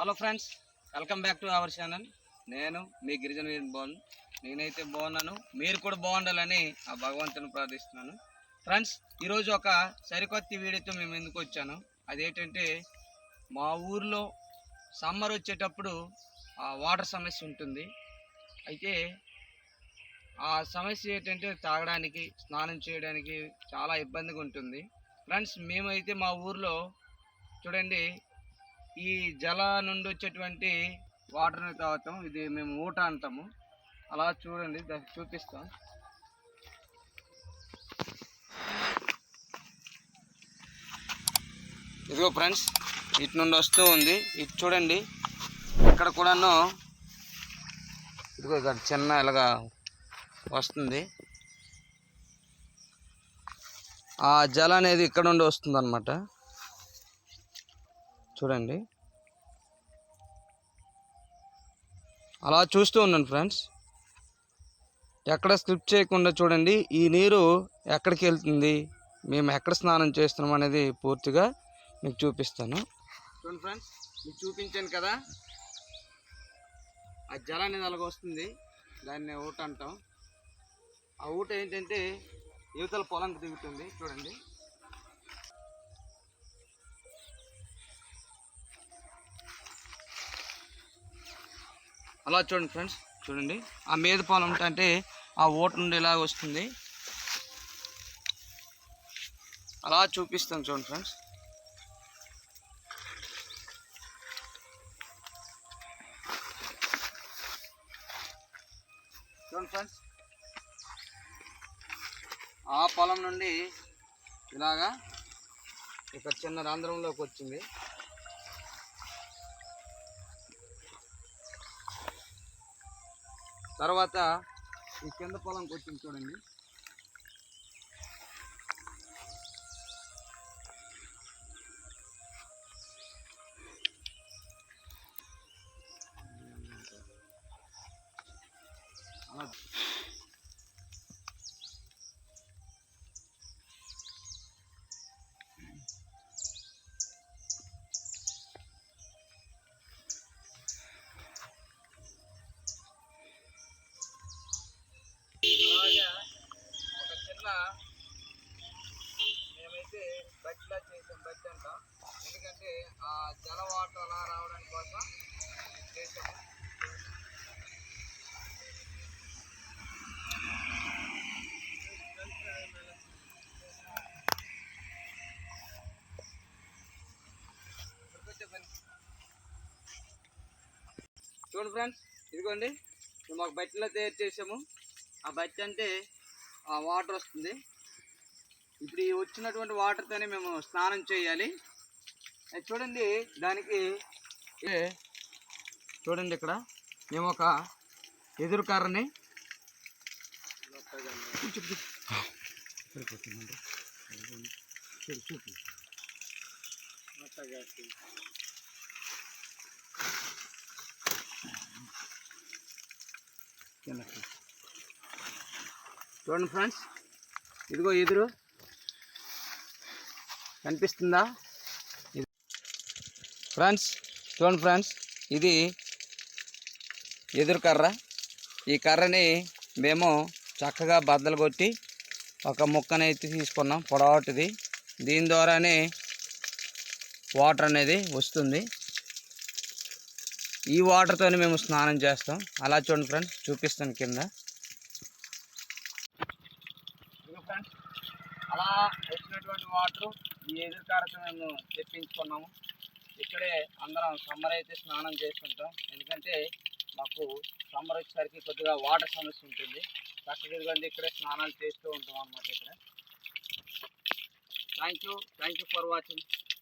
Hello friends welcome back to our channel నేను మీ గిరిజన బాగున్నాను నేనైతే బాగున్నాను మీరు కూడా బాగుండాలని ఆ భగవంతుని ప్రార్థిస్తున్నాను. ఫ్రెండ్స్ ఈరోజు ఒక సరికొత్త వీడియోతో మేము ఎందుకు వచ్చాను? అదేంటంటే మా ఊర్లో సమ్మర్ వచ్చేటప్పుడు ఆ వాటర్ సమస్య ఉంటుంది. అయితే ఆ సమస్య ఏంటంటే తాగడానికి స్నానం చేయడానికి చాలా ఇబ్బందిగా ఉంటుంది. ఫ్రెండ్స్ మేమైతే మా ఊర్లో చూడండి ఈ జల నుండి వచ్చేటువంటి వాటర్ని తాగుతాం ఇది మేము ఊట అంటాము. అలా చూడండి దానికి చూపిస్తాం. ఇదిగో ఫ్రెండ్స్ ఇటు నుండి వస్తూ ఉంది. ఇటు చూడండి ఇక్కడ కూడాను ఇదిగో ఇక్కడ చిన్న ఇలాగా వస్తుంది. ఆ జల అనేది ఇక్కడ నుండి వస్తుంది అనమాట చూడండి. అలా చూస్తూ ఉన్నాను ఫ్రెండ్స్. ఎక్కడ స్లిప్ చేయకుండా చూడండి. ఈ నీరు ఎక్కడికి వెళ్తుంది? మేము ఎక్కడ స్నానం చేస్తున్నాం అనేది పూర్తిగా మీకు చూపిస్తాను. చూడండి ఫ్రెండ్స్ మీకు చూపించాను కదా. ఆ జలం అనేది అలాగొస్తుంది దాన్ని ఊట అంటాం. ఆ ఊట ఏంటంటే యువతల పొలంకి దిగుతుంది. చూడండి. అలా చూడండి ఫ్రెండ్స్ చూడండి. ఆ మీద అంటే ఆ ఓటు నుండి ఇలా వస్తుంది. అలా చూపిస్తాను చూడండి ఫ్రెండ్స్. చూడండి ఫ్రెండ్స్. ఆ పొలం నుండి ఇలాగా ఇక్కడ చిన్న రంధ్రంలోకి వచ్చింది. తర్వాత ఈ కింద పొలంకి వచ్చింది చూడండి. మేమైతే బట్టిలా చేసాం బట్టి అంటాం. ఎందుకంటే ఆ జల వాటర్ అలా రావడానికి కోసం చేసాము చూడండి ఫ్రెండ్స్ ఇదిగోండి మేము ఒక బట్టిలో తయారు చేసాము. ఆ బట్టి అంటే వాటర్ వస్తుంది. ఇప్పుడు ఈ వచ్చినటువంటి వాటర్తోనే మేము స్నానం చేయాలి. అది చూడండి దానికి చూడండి ఇక్కడ. మేము ఒక ఎదురు కర్రని కిందకి. చూడండి ఫ్రెండ్స్. ఇదిగో ఎదురు. కనిపిస్తుందా? ఫ్రెండ్స్ చూడండి ఫ్రెండ్స్ ఇది ఎదురు కర్ర. ఈ కర్రని మేము చక్కగా బద్దలు కొట్టి ఒక ముక్కనైతే తీసుకున్నాం పొడవాటిది. దీని ద్వారానే వాటర్ అనేది వస్తుంది. ఈ వాటర్తోనే మేము స్నానం చేస్తాం. అలా చూడండి ఫ్రెండ్స్ చూపిస్తాను కింద ఇదిగో ఫ్రెండ్స్ అలా వచ్చినటువంటి వాటర్ ఈ ఎదురుకారత మేము తెప్పించుకున్నాము. ఇక్కడే అందరం సమ్మర్ అయితే స్నానం చేసుకుంటాం ఎందుకంటే మాకు సమ్మర్ వచ్చేసరికి కొద్దిగా వాటర్ సమస్య ఉంటుంది. చక్కగా ఇదిగోండి ఇక్కడే స్నానాలు చేస్తూ ఉంటాం అన్నమాట ఇక్కడ. Thank you thank you for watching